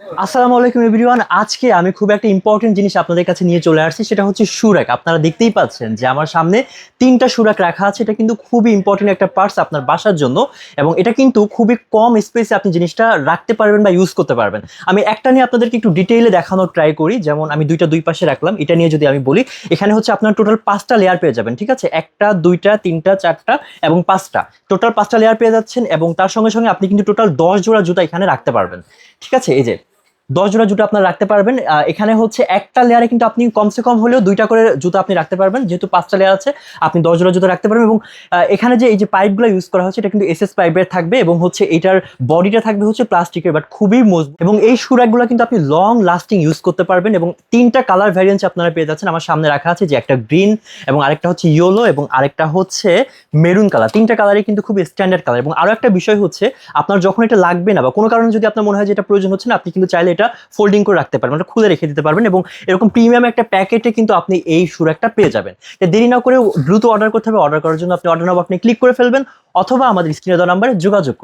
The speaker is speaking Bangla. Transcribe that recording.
আসসালামু আলাইকুম এভরিওয়ান। আজকে আমি খুব একটা ইম্পর্টেন্ট জিনিস আপনাদের কাছে নিয়ে চলে আসছি, সেটা হচ্ছে সুরাক। আপনারা দেখতেই পাচ্ছেন যে আমার সামনে তিনটা সুরাক রাখা আছে। এটা কিন্তু খুবই ইম্পর্টেন্ট একটা পার্টস আপনার বাসার জন্য এবং এটা কিন্তু খুবই কম স্পেসে আপনি জিনিসটা রাখতে পারবেন বা ইউজ করতে পারবেন। আমি একটা নিয়ে আপনাদেরকে একটু ডিটেইলে দেখানোর ট্রাই করি। যেমন আমি দুইটা দুই পাশে রাখলাম। এটা নিয়ে যদি আমি বলি, এখানে হচ্ছে আপনার টোটাল পাঁচটা লেয়ার পেয়ে যাবেন, ঠিক আছে? একটা, দুইটা, তিনটা, চারটা এবং পাঁচটা। টোটাল পাঁচটা লেয়ার পেয়ে যাচ্ছেন এবং তার সঙ্গে সঙ্গে আপনি কিন্তু টোটাল দশ জোড়া জুতা এখানে রাখতে পারবেন। ঠিক আছে? এই যে দশ জোড়া জুতো আপনারা রাখতে পারবেন। এখানে হচ্ছে একটা লেয়ারে কিন্তু আপনি কমসে কম হলেও দুইটা করে জুতো আপনি রাখতে পারবেন। যেহেতু পাঁচটা লেয়ার আছে, আপনি দশ জোড়া জুতো রাখতে পারবেন এবং এখানে যে এই যে পাইপগুলো ইউজ করা হচ্ছে, এটা কিন্তু এসএস পাইপের থাকবে এবং হচ্ছে এটার বডিটা থাকবে হচ্ছে প্লাস্টিকের বাট খুবই মজবুত। এবং এই সুরাকগুলো কিন্তু আপনি লং লাস্টিং ইউজ করতে পারবেন এবং তিনটা কালার ভ্যারিয়েন্স আপনারা পেয়ে যাচ্ছেন। আমার সামনে রাখা আছে যে একটা গ্রিন এবং আরেকটা হচ্ছে ইয়েলো এবং আরেকটা হচ্ছে মেরুন কালার তিনটা কালারই কিন্তু খুব স্ট্যান্ডার্ড কালার এবং আরও একটা বিষয় হচ্ছে, আপনার যখন এটা লাগবে না বা কোনো কারণে যদি আপনার মনে হয় যে এটা প্রয়োজন হচ্ছে না, আপনি কিন্তু চাইলে এটা ফোল্ডিং করে রাখতে পারবেন এটা খুলে রেখে দিতে পারবেন এবং এরকম প্রিমিয়াম একটা প্যাকেটে কিন্তু আপনি এই সুর একটা পেয়ে যাবেন। দেরি না করে দ্রুত অর্ডার করতে হবে। অর্ডার করার জন্য আপনি অর্ডার নাম্বার আপনি ক্লিক করে ফেলবেন অথবা আমাদের স্ক্রিনে দেওয়া নাম্বারে যোগাযোগ করুন।